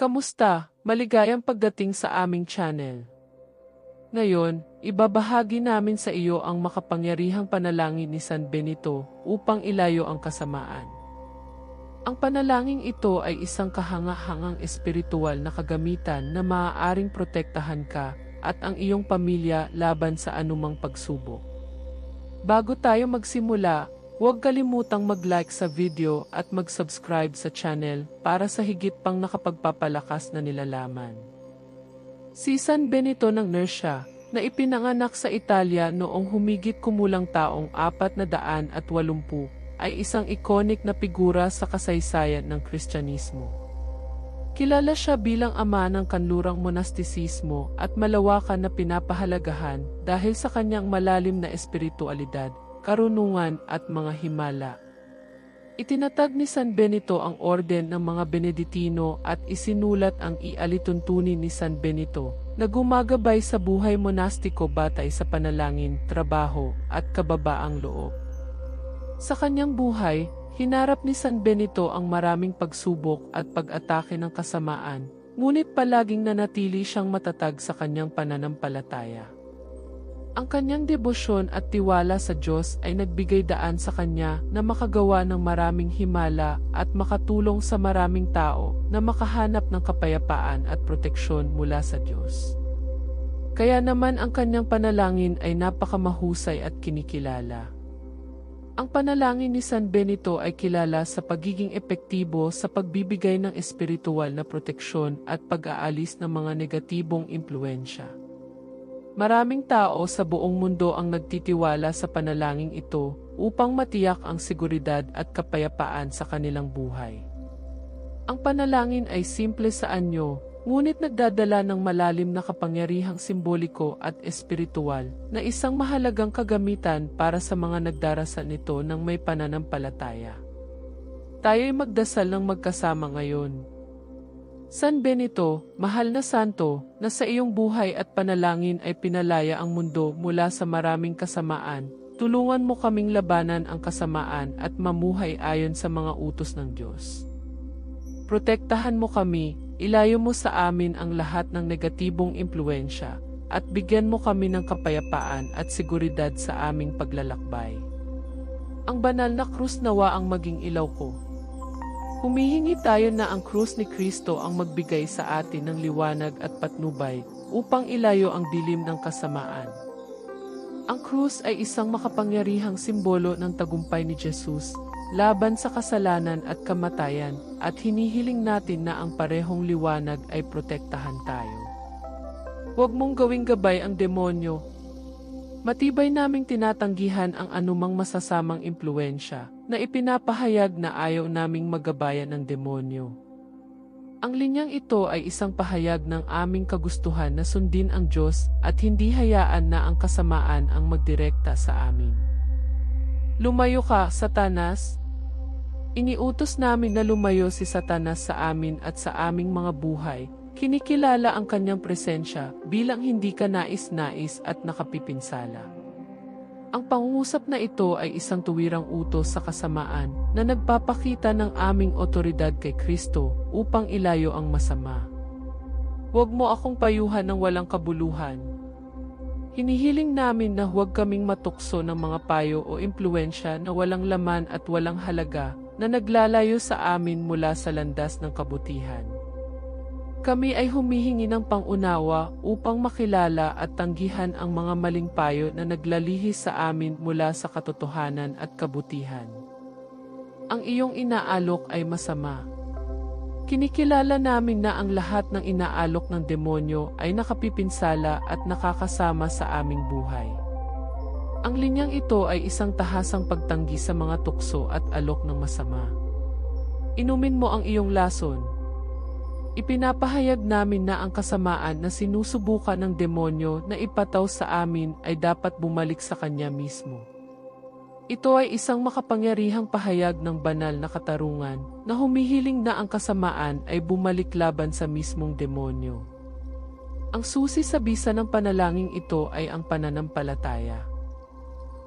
Kamusta? Maligayang pagdating sa aming channel. Ngayon, ibabahagi namin sa iyo ang makapangyarihang panalangin ni San Benito upang ilayo ang kasamaan. Ang panalangin ito ay isang kahanga-hangang espiritual na kagamitan na maaaring protektahan ka at ang iyong pamilya laban sa anumang pagsubok. Bago tayo magsimula, huwag kalimutang mag-like sa video at mag-subscribe sa channel para sa higit pang nakapagpapalakas na nilalaman. Si San Benito ng Nursia, na ipinanganak sa Italia noong humigit kumulang taong apat na daan at walumpu, ay isang iconic na figura sa kasaysayan ng Kristyanismo. Kilala siya bilang ama ng kanlurang monastisismo at malawakan na pinapahalagahan dahil sa kanyang malalim na espiritualidad, karunungan at mga himala. Itinatag ni San Benito ang orden ng mga Beneditino at isinulat ang ialituntunin ni San Benito na gumagabay sa buhay monastiko batay sa panalangin, trabaho at kababaang loob. Sa kanyang buhay, hinarap ni San Benito ang maraming pagsubok at pag-atake ng kasamaan, ngunit palaging nanatili siyang matatag sa kanyang pananampalataya. Ang kanyang debosyon at tiwala sa Diyos ay nagbigay daan sa kanya na makagawa ng maraming himala at makatulong sa maraming tao na makahanap ng kapayapaan at proteksyon mula sa Diyos. Kaya naman ang kanyang panalangin ay napakamahusay at kinikilala. Ang panalangin ni San Benito ay kilala sa pagiging epektibo sa pagbibigay ng espiritual na proteksyon at pag-aalis ng mga negatibong impluensya. Maraming tao sa buong mundo ang nagtitiwala sa panalangin ito upang matiyak ang seguridad at kapayapaan sa kanilang buhay. Ang panalangin ay simple sa anyo, ngunit nagdadala ng malalim na kapangyarihang simboliko at espiritual na isang mahalagang kagamitan para sa mga nagdarasal nito ng may pananampalataya. Tayo'y magdasal ng magkasama ngayon. San Benito, mahal na santo, na sa iyong buhay at panalangin ay pinalaya ang mundo mula sa maraming kasamaan, tulungan mo kaming labanan ang kasamaan at mamuhay ayon sa mga utos ng Diyos. Protektahan mo kami, ilayo mo sa amin ang lahat ng negatibong impluensya, at bigyan mo kami ng kapayapaan at seguridad sa aming paglalakbay. Ang banal na krus nawa ang maging ilaw ko, Humihingi tayo na ang krus ni Kristo ang magbigay sa atin ng liwanag at patnubay upang ilayo ang dilim ng kasamaan. Ang krus ay isang makapangyarihang simbolo ng tagumpay ni Jesus laban sa kasalanan at kamatayan at hinihiling natin na ang parehong liwanag ay protektahan tayo. Huwag mong gawing gabay ang demonyo. Matibay naming tinatanggihan ang anumang masasamang impluensya na ipinapahayag na ayaw naming magabayan ng demonyo. Ang linyang ito ay isang pahayag ng aming kagustuhan na sundin ang Diyos at hindi hayaan na ang kasamaan ang magdirekta sa amin. Lumayo ka, Satanas! Iniutos namin na lumayo si Satanas sa amin at sa aming mga buhay. Kinikilala ang kanyang presensya bilang hindi ka nais-nais at nakapipinsala. Ang pangungusap na ito ay isang tuwirang utos sa kasamaan na nagpapakita ng aming otoridad kay Kristo upang ilayo ang masama. Huwag mo akong payuhan ng walang kabuluhan. Hinihiling namin na huwag kaming matukso ng mga payo o impluensya na walang laman at walang halaga na naglalayo sa amin mula sa landas ng kabutihan. Kami ay humihingi ng pangunawa upang makilala at tanggihan ang mga maling payo na naglalihis sa amin mula sa katotohanan at kabutihan. Ang iyong inaalok ay masama. Kinikilala namin na ang lahat ng inaalok ng demonyo ay nakapipinsala at nakakasama sa aming buhay. Ang linyang ito ay isang tahasang pagtanggi sa mga tukso at alok ng masama. Inumin mo ang iyong lason, Ipinapahayag namin na ang kasamaan na sinusubukan ng demonyo na ipataw sa amin ay dapat bumalik sa kanya mismo. Ito ay isang makapangyarihang pahayag ng banal na katarungan na humihiling na ang kasamaan ay bumalik laban sa mismong demonyo. Ang susi sa bisa ng panalangin ito ay ang pananampalataya.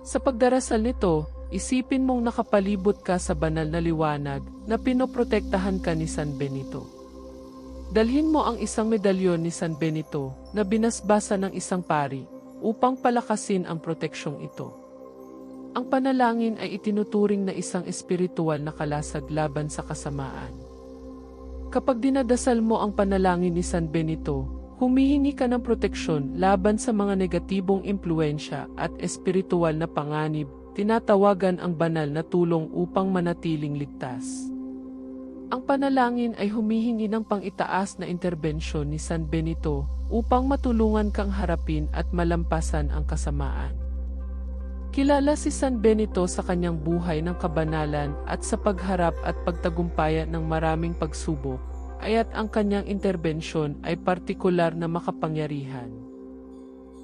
Sa pagdarasal nito, isipin mong nakapalibot ka sa banal na liwanag na pinoprotektahan ka ni San Benito. Dalhin mo ang isang medalyon ni San Benito na binasbasa ng isang pari upang palakasin ang proteksyong ito. Ang panalangin ay itinuturing na isang espiritual na kalasag laban sa kasamaan. Kapag dinadasal mo ang panalangin ni San Benito, humihingi ka ng proteksyon laban sa mga negatibong impluensya at espiritual na panganib tinatawagan ang banal na tulong upang manatiling ligtas. Ang panalangin ay humihingi ng pangitaas na interbensyon ni San Benito upang matulungan kang harapin at malampasan ang kasamaan. Kilala si San Benito sa kanyang buhay ng kabanalan at sa pagharap at pagtagumpayan ng maraming pagsubok, ayat ang kanyang interbensyon ay partikular na makapangyarihan.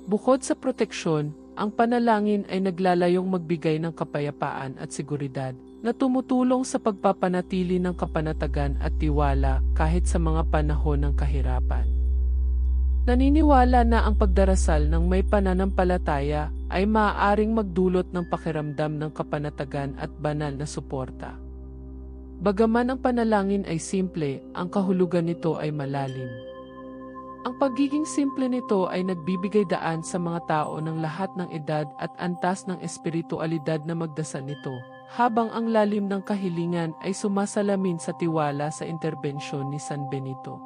Bukod sa proteksyon, ang panalangin ay naglalayong magbigay ng kapayapaan at seguridad na tumutulong sa pagpapanatili ng kapanatagan at tiwala kahit sa mga panahon ng kahirapan. Naniniwala na ang pagdarasal ng may pananampalataya ay maaaring magdulot ng pakiramdam ng kapanatagan at banal na suporta. Bagaman ang panalangin ay simple, ang kahulugan nito ay malalim. Ang pagiging simple nito ay nagbibigay daan sa mga tao ng lahat ng edad at antas ng espiritualidad na magdasal nito, habang ang lalim ng kahilingan ay sumasalamin sa tiwala sa interbensyon ni San Benito.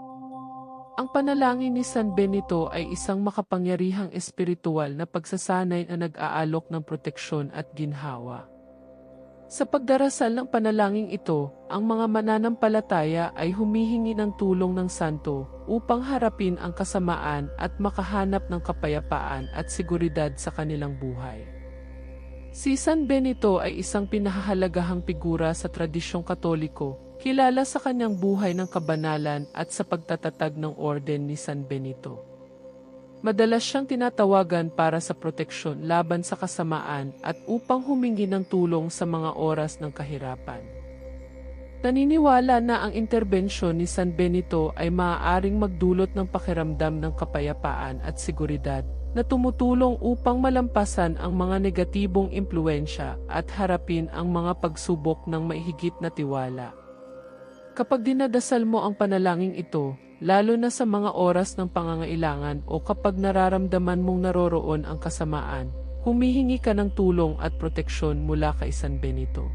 Ang panalangin ni San Benito ay isang makapangyarihang espiritual na pagsasanay na nag-aalok ng proteksyon at ginhawa. Sa pagdarasal ng panalangin ito, ang mga mananampalataya ay humihingi ng tulong ng santo upang harapin ang kasamaan at makahanap ng kapayapaan at seguridad sa kanilang buhay. Si San Benito ay isang pinahahalagahang figura sa tradisyong katoliko, kilala sa kanyang buhay ng kabanalan at sa pagtatatag ng orden ni San Benito. Madalas siyang tinatawagan para sa proteksyon laban sa kasamaan at upang humingi ng tulong sa mga oras ng kahirapan. Naniniwala na ang interbensyon ni San Benito ay maaaring magdulot ng pakiramdam ng kapayapaan at seguridad na tumutulong upang malampasan ang mga negatibong impluensya at harapin ang mga pagsubok ng maihigit na tiwala. Kapag dinadasal mo ang panalangin ito, lalo na sa mga oras ng pangangailangan o kapag nararamdaman mong naroroon ang kasamaan, humihingi ka ng tulong at proteksyon mula kay San Benito.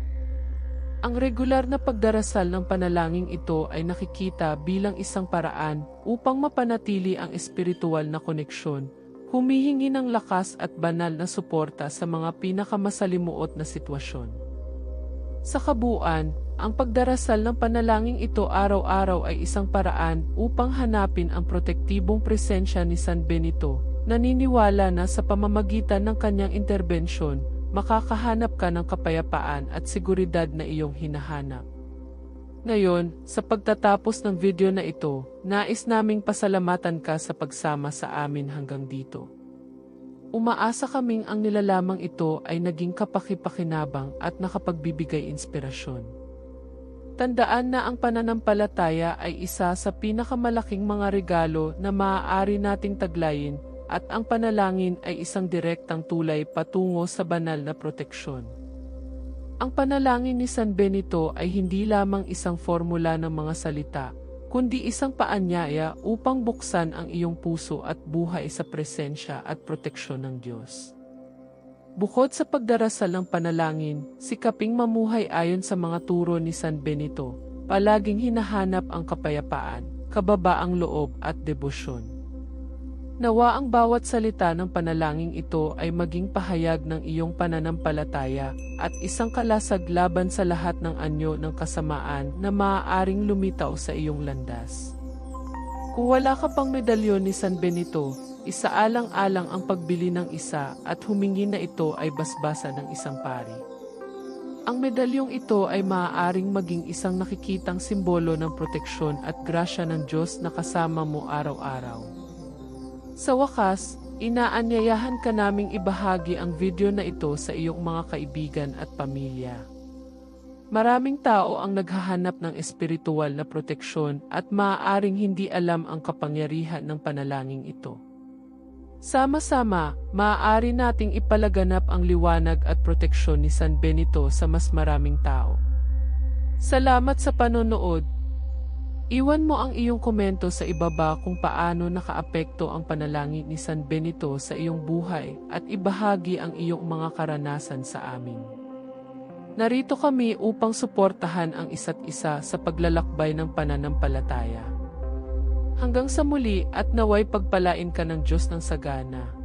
Ang regular na pagdarasal ng panalangin ito ay nakikita bilang isang paraan upang mapanatili ang espiritual na koneksyon, humihingi ng lakas at banal na suporta sa mga pinakamasalimuot na sitwasyon. Sa kabuuan, ang pagdarasal ng panalangin ito araw-araw ay isang paraan upang hanapin ang protektibong presensya ni San Benito. Naniniwala na sa pamamagitan ng kanyang interbensyon, makakahanap ka ng kapayapaan at seguridad na iyong hinahanap. Ngayon, sa pagtatapos ng video na ito, nais naming pasalamatan ka sa pagsama sa amin hanggang dito. Umaasa kaming ang nilalamang ito ay naging kapakipakinabang at nakapagbibigay inspirasyon. Tandaan na ang pananampalataya ay isa sa pinakamalaking mga regalo na maaari nating taglayin at ang panalangin ay isang direktang tulay patungo sa banal na proteksyon. Ang panalangin ni San Benito ay hindi lamang isang formula ng mga salita, kundi isang paanyaya upang buksan ang iyong puso at buhay sa presensya at proteksyon ng Diyos. Bukod sa pagdarasal ng panalangin, sikaping mamuhay ayon sa mga turo ni San Benito, palaging hinahanap ang kapayapaan, kababaang loob at debosyon. Nawa ang bawat salita ng panalangin ito ay maging pahayag ng iyong pananampalataya at isang kalasag laban sa lahat ng anyo ng kasamaan na maaaring lumitaw sa iyong landas. Kung wala ka pang medalyon ni San Benito, Isaalang-alang ang pagbili ng isa at humingi na ito ay basbasa ng isang pari. Ang medalyong ito ay maaaring maging isang nakikitang simbolo ng proteksyon at grasya ng Diyos na kasama mo araw-araw. Sa wakas, inaanyayahan ka naming ibahagi ang video na ito sa iyong mga kaibigan at pamilya. Maraming tao ang naghahanap ng espiritual na proteksyon at maaaring hindi alam ang kapangyarihan ng panalangin ito. Sama-sama, maaari nating ipalaganap ang liwanag at proteksyon ni San Benito sa mas maraming tao. Salamat sa panonood. Iwan mo ang iyong komento sa ibaba kung paano nakaapekto ang panalangin ni San Benito sa iyong buhay at ibahagi ang iyong mga karanasan sa amin. Narito kami upang suportahan ang isa't isa sa paglalakbay ng pananampalataya. Hanggang sa muli at naway pagpalain ka ng Diyos ng sagana.